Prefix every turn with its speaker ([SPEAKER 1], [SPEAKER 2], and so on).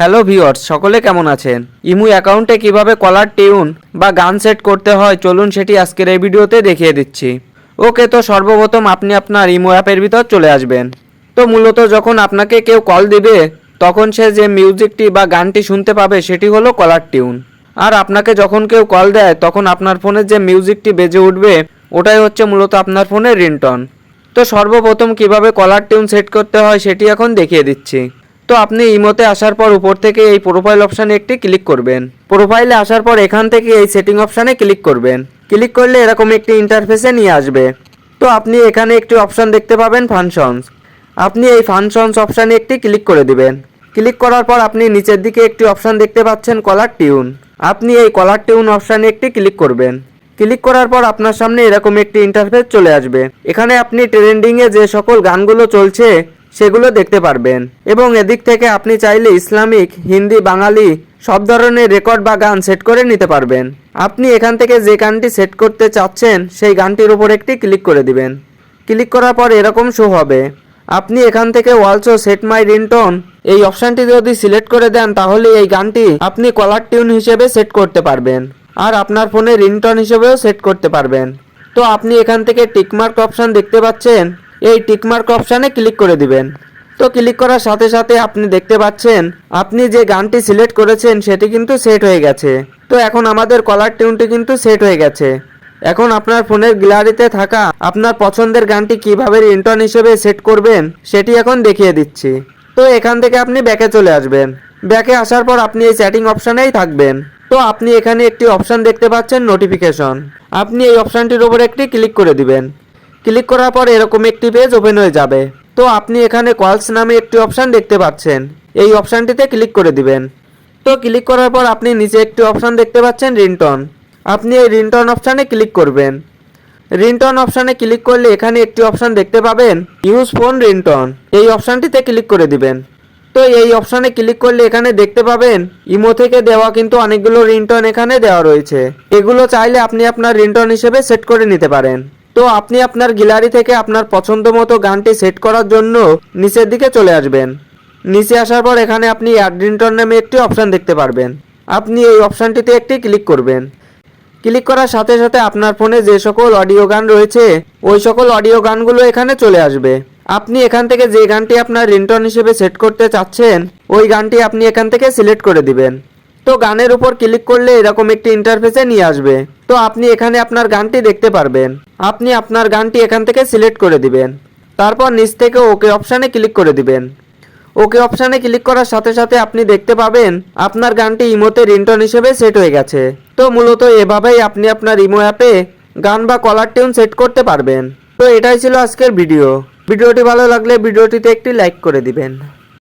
[SPEAKER 1] Hello viewers, সকলে কেমন আছেন? ইমু অ্যাকাউন্টে কীভাবে কলার টিউন বা গান সেট করতে হয়, চলুন সেটি আজকের এই ভিডিওতে দেখিয়ে দিচ্ছি। ওকে, তো সর্বপ্রথম আপনি আপনার ইমো অ্যাপের ভিতর চলে আসবেন। তো মূলত যখন আপনাকে কেউ কল দিবে, তখন সে যে মিউজিকটি বা গানটি শুনতে পাবে, সেটি হলো কলার টিউন। আর আপনাকে যখন কেউ কল দেয়, তখন আপনার ফোনের যে মিউজিকটি বেজে উঠবে, ওটাই হচ্ছে মূলত আপনার ফোনের রিংটন। তো সর্বপ্রথম কীভাবে কলার টিউন সেট করতে হয়, সেটি এখন দেখিয়ে দিচ্ছি। তো আপনি ইমোতে আসার পর উপর থেকে এই প্রোফাইল অপশানে একটি ক্লিক করবেন। প্রোফাইলে আসার পর এখান থেকে এই সেটিং অপশানে ক্লিক করবেন। ক্লিক করলে এরকম একটি ইন্টারফেসে নিয়ে আসবে। তো আপনি এখানে একটি অপশান দেখতে পাবেন ফাংশনস আপনি এই ফাংশনস অপশানে একটি ক্লিক করে দিবেন। ক্লিক করার পর আপনি নিচের দিকে একটি অপশান দেখতে পাচ্ছেন কলার টিউন আপনি এই কলার টিউন অপশানে একটি ক্লিক করবেন। ক্লিক করার পর আপনার সামনে এরকম একটি ইন্টারফেস চলে আসবে। এখানে আপনি ট্রেন্ডিংয়ে যে সকল গানগুলো চলছে সেগুলো দেখতে পারবেন। এবং এদিক থেকে আপনি চাইলে ইসলামিক, হিন্দি, বাঙালি সব ধরনের রেকর্ড বা গান সেট করে নিতে পারবেন। আপনি এখান থেকে যে গানটি সেট করতে চাচ্ছেন, সেই গানটির উপর একটি ক্লিক করে দিবেন। ক্লিক করার পর এরকম শো হবে। আপনি এখান থেকে অলসো সেট মাই রিংটোন এই অপশানটি যদি সিলেক্ট করে দেন, তাহলে এই গানটি আপনি কলার টিউন হিসেবে সেট করতে পারবেন। আর আপনার ফোনে রিংটোন হিসেবেও সেট করতে পারবেন। তো আপনি এখান থেকে টিকমার্ক অপশান দেখতে পাচ্ছেন। এই টিকমার্ক অপশানে ক্লিক করে দিবেন। তো ক্লিক করার সাথে সাথে আপনি দেখতে পাচ্ছেন, আপনি যে গানটি সিলেক্ট করেছেন সেটি কিন্তু সেট হয়ে গেছে। তো এখন আমাদের কলার টিউনটি কিন্তু সেট হয়ে গেছে। এখন আপনার ফোনের গ্যালারিতে থাকা আপনার পছন্দের গানটি কীভাবে রিংটন হিসেবে সেট করবেন, সেটি এখন দেখিয়ে দিচ্ছি। তো এখান থেকে আপনি ব্যাকে চলে আসবেন। ব্যাকে আসার পর আপনি এই সেটিং অপশানেই থাকবেন। তো আপনি এখানে একটি অপশান দেখতে পাচ্ছেন নোটিফিকেশন আপনি এই অপশানটির উপর একটি ক্লিক করে দিবেন। ক্লিক করার পর এরকম একটি পেজ ওপেন হয়ে যাবে। তো আপনি এখানে কলস নামে একটি অপশান দেখতে পাচ্ছেন। এই অপশানটিতে ক্লিক করে দিবেন। তো ক্লিক করার পর আপনি নিচে একটি অপশান দেখতে পাচ্ছেন রিংটন আপনি এই রিংটন অপশানে ক্লিক করবেন। রিংটন অপশানে ক্লিক করলে এখানে একটি অপশান দেখতে পাবেন ইউজ ফোন রিংটন এই অপশানটিতে ক্লিক করে দিবেন। তো এই অপশানে ক্লিক করলে এখানে দেখতে পাবেন ইমো থেকে দেওয়া কিন্তু অনেকগুলো রিংটন এখানে দেওয়া রয়েছে। এগুলো চাইলে আপনি আপনার রিংটন হিসেবে সেট করে নিতে পারেন। তো আপনি আপনার গ্যালারি থেকে আপনার পছন্দ মতো গানটি সেট করার জন্য নিচের দিকে চলে আসবেন। নিচে আসার পর এখানে আপনি অ্যাড রিংটন নামে একটি অপশান দেখতে পারবেন। আপনি এই অপশানটিতে একটি ক্লিক করবেন। ক্লিক করার সাথে সাথে আপনার ফোনে যে সকল অডিও গান রয়েছে, ওই সকল অডিও গানগুলো এখানে চলে আসবে। আপনি এখান থেকে যে গানটি আপনার রিংটন হিসেবে সেট করতে চাচ্ছেন, ওই গানটি আপনি এখান থেকে সিলেক্ট করে দিবেন। তো গানের উপর ক্লিক করলে এরকম একটি ইন্টারফেসে নিয়ে আসবে। তো আপনি এখানে আপনার গানটি দেখতে পারবেন। আপনি আপনার গানটি এখান থেকে সিলেক্ট করে দিবেন। তারপর নিচ থেকে ওকে অপশানে ক্লিক করে দিবেন। ওকে অপশানে ক্লিক করার সাথে সাথে আপনি দেখতে পাবেন, আপনার গানটি ইমোতে রিংটন হিসেবে সেট হয়ে গেছে। তো মূলত এভাবেই আপনি আপনার ইমো অ্যাপে গান বা কলার টিউন সেট করতে পারবেন। তো এটাই ছিল আজকের ভিডিও। ভিডিওটি ভালো লাগলে ভিডিওটিতে একটি লাইক করে দিবেন।